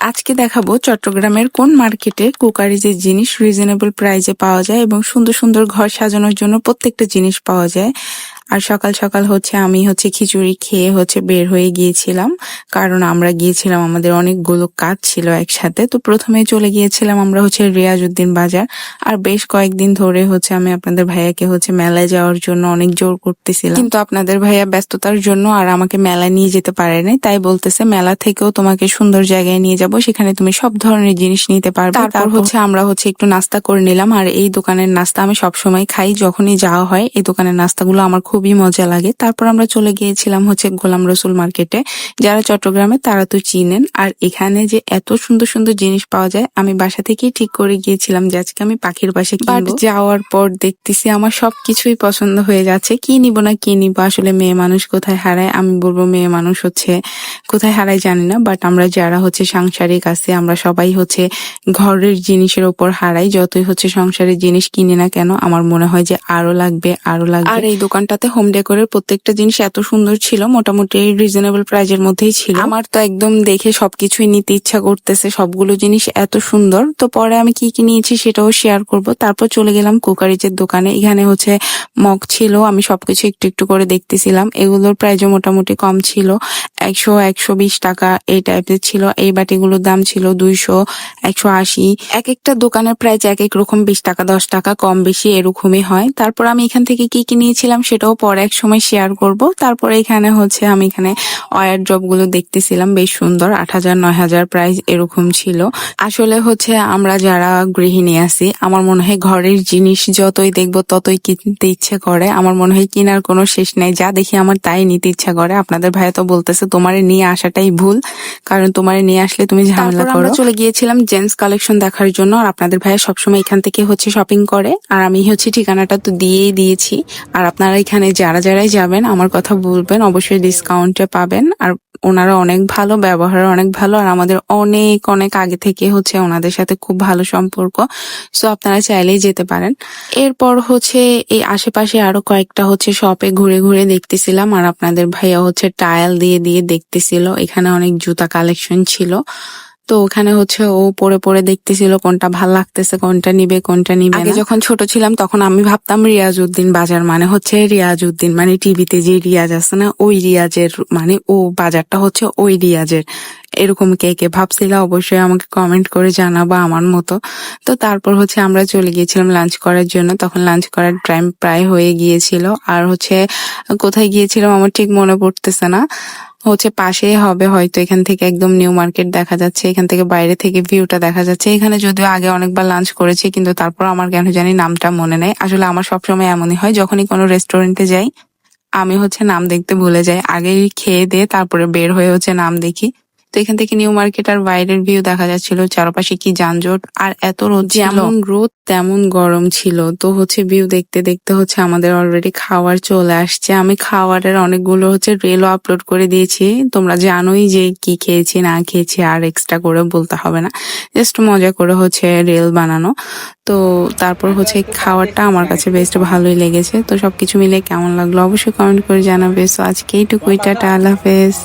আজকে দেখাবো চট্টগ্রামের কোন মার্কেটে কুকারিজের জিনিস রিজনেবল প্রাইজে পাওয়া যায় এবং সুন্দর সুন্দর ঘর সাজানোর জন্য প্রত্যেকটা জিনিস পাওয়া যায়। আর সকাল সকাল হচ্ছে আমি হচ্ছে খিচুড়ি খেয়ে হচ্ছে বের হয়ে গিয়েছিলাম কারণ আমরা গিয়েছিলাম আমাদের অনেকগুলো কাজ ছিল একসাথে। তো প্রথমে চলে গিয়েছিলাম আমরা হচ্ছে রিয়াজউদ্দিন বাজার আর বেশ কয়েকদিন ধরে হচ্ছে আমি আপনাদের ভাইয়াকে হচ্ছে মেলায় যাওয়ার জন্য অনেক জোর করতেছিলাম। কিন্তু আপনাদের ভাইয়া ব্যস্ততার জন্য আর আমাকে মেলায় নিয়ে যেতে পারে নাই তাই বলতেছে মেলা থেকেও তোমাকে সুন্দর জায়গায় নিয়ে যাব সেখানে তুমি সব ধরনের জিনিস নিতে পারবে। তারপর হচ্ছে আমরা হচ্ছে একটু নাস্তা করে নিলাম আর এই দোকানের নাস্তা আমি সবসময় খাই যখনই যাওয়া হয় এই দোকানের নাস্তাগুলো আমার খুবই মজা লাগে। তারপর আমরা চলে গিয়েছিলাম হচ্ছে গোলাম রসুল মার্কেটে। যারা চট্টগ্রামে তারা তো চিনেন। আর এখানে যে এত সুন্দর সুন্দর জিনিস পাওয়া যায় আমি বাসা থেকেই ঠিক করে গিয়েছিলাম যে আজকে আমি পাখির বাসে কিনবো। যাওয়ার পর দেখতেছি আমার সবকিছুই পছন্দ হয়ে যাচ্ছে। কি নিব না কি নিব? আসলে মেয়ে মানুষ কোথায় হারায়? আমি বলব মেয়ে মানুষ হচ্ছে কোথায় হারাই জানি না বাট আমরা যারা হচ্ছে সাংসারিক আছে আমরা সবাই হচ্ছে ঘরের জিনিসের উপর হারাই। যতই হচ্ছে সংসারের জিনিস কিনি না কেন আমার মনে হয় যে আরও লাগবে আরও লাগবে। আর এই দোকানটাতে হোম ডেকোরের প্রত্যেকটা জিনিস এত সুন্দর ছিল মোটামুটি রিজনেবল প্রাইজের মধ্যেই ছিল। আমার তো একদম দেখে সবকিছুই নিতে ইচ্ছা করতেছে সবগুলো জিনিস এত সুন্দর। তো পরে আমি কি কি নিয়েছি সেটাও শেয়ার করব। তারপর চলে গেলাম কুকারিজের দোকানে। এখানে হচ্ছে মগ ছিল আমি সবকিছু একটু একটু করে দেখতেছিলাম। এগুলোর প্রাইজও মোটামুটি কম ছিল। একশো এক একশো বিশ টাকা এই টাইপের ছিল। এই বাটিগুলোর দাম ছিল দুইশো, একশো আশি। এক একটা দোকানের প্রাইস এক এক রকম, বিশ টাকা, দশ টাকা, কম, বেশি এরকমই হয়। তারপর আমি এখান থেকে কি কি নিয়েছিলাম সেটাও পরে এক সময় শেয়ার করব। তারপরে এখানে হচ্ছে আমি এখানে ওয়ার ড্রপগুলো দেখতেছিলাম, বেশ সুন্দর, আট হাজার, নয় হাজার প্রাইস এরকম ছিল। আসলে হচ্ছে আমরা যারা গৃহিণী আছি, আমার মনে হয় ঘরের জিনিস যতই দেখব ততই কিনতে ইচ্ছে করে। আমার মনে হয় কেনার কোনো শেষ নেই, যা দেখি আমার তাই নিতে ইচ্ছা করে। আপনাদের ভাইয়া তো বলতেছে, তোমারে নিয়ে আসাটাই ভুল। কারণ তোমার নিয়ে আসলে তুমি ঝামেলা করো। চলে গিয়েছিলাম জেন্টস কালেকশন দেখার জন্য আর আপনাদের ভাইয়া সবসময় এখান থেকে হচ্ছে শপিং করে। আর আমি হচ্ছে ঠিকানাটা তো দিয়েই দিয়েছি। আর আপনারা এখানে যারা যারাই যাবেন আমার কথা বলবেন অবশ্যই ডিসকাউন্টে পাবেন। আর ওনারা অনেক ভালো, ব্যবহার অনেক ভালো, আর আমাদের অনেক অনেক আগে থেকে হচ্ছে ওনাদের সাথে খুব ভালো সম্পর্ক। সো আপনারা চাইলেই যেতে পারেন। এরপর হচ্ছে এই আশেপাশে আরও কয়েকটা হচ্ছে শপে ঘুরে ঘুরে দেখতেছিলাম, আর আপনাদের ভাইয়া হচ্ছে টায়াল দিয়ে দিয়ে দেখতেছিল। এখানে অনেক জুতা কালেকশন ছিল। তো ওখানে হচ্ছে ও পরে পরে দেখতেছিল কোনটা ভালো লাগতেছে কোনটা নিবে কোনটা নিবে আগে যখন ছোট ছিলাম তখন আমি ভাবতাম রিয়াজ উদ্দিন বাজার মানে হচ্ছে রিয়াজ উদ্দিন মানে টিভিতে যে রিয়াজ আছে না ওই রিয়াজের মানে ও বাজারটা হচ্ছে ওই রিয়াজের। এরকম কে কে ভাবছিল অবশ্যই আমাকে কমেন্ট করে জানাব আমার মতো। তো তারপর হচ্ছে আমরা চলে গিয়েছিলাম লাঞ্চ করার জন্য তখন লাঞ্চ করার টাইম প্রায় হয়ে গিয়েছিল। আর হচ্ছে কোথায় গিয়েছিলাম আমার ঠিক মনে পড়তেছে না। হচ্ছে পাশেই হবে হয়তো এখান থেকে একদম নিউ মার্কেট দেখা যাচ্ছে, এখান থেকে বাইরে থেকে ভিউটা দেখা যাচ্ছে। এখানে যদিও আগে অনেকবার লাঞ্চ করেছি, কিন্তু তারপর আমার কেন জানি নামটা মনে নেই। আসলে আমার সবসময় এমনই হয়, যখনই কোনো রেস্টুরেন্টে যাই, আমি হচ্ছে নাম দেখতে ভুলে যাই। আগে খেয়ে দিয়ে তারপরে বের হয়ে হচ্ছে নাম দেখি। তো এখান থেকে নিউ মার্কেট আর বাইরের ভিউ দেখা যাচ্ছিল, চারপাশে কি যানজট, আর এত রোদ যেমন রোদ, তেমন গরম ছিল। তো হচ্ছে ভিউ দেখতে দেখতে হচ্ছে আমাদের অলরেডি খাওয়ার চলে আসছে। আমি খাওয়ারের অনেকগুলো হচ্ছে রেলও আপলোড করে দিয়েছি। তোমরা জানোই যে কি খেয়েছি, না খেয়েছি, আর এক্সট্রা করে বলতে হবে না। জাস্ট মজা করে হচ্ছে রেল বানানো। তো তারপর হচ্ছে খাওয়ারটা আমার কাছে বেস্ট ভালোই লেগেছে। তো সবকিছু মিলে কেমন লাগল অবশ্যই কমেন্ট করে জানাবে। সো আজকে এইটুকুই, টাটা, আল্লাহ হাফেজ।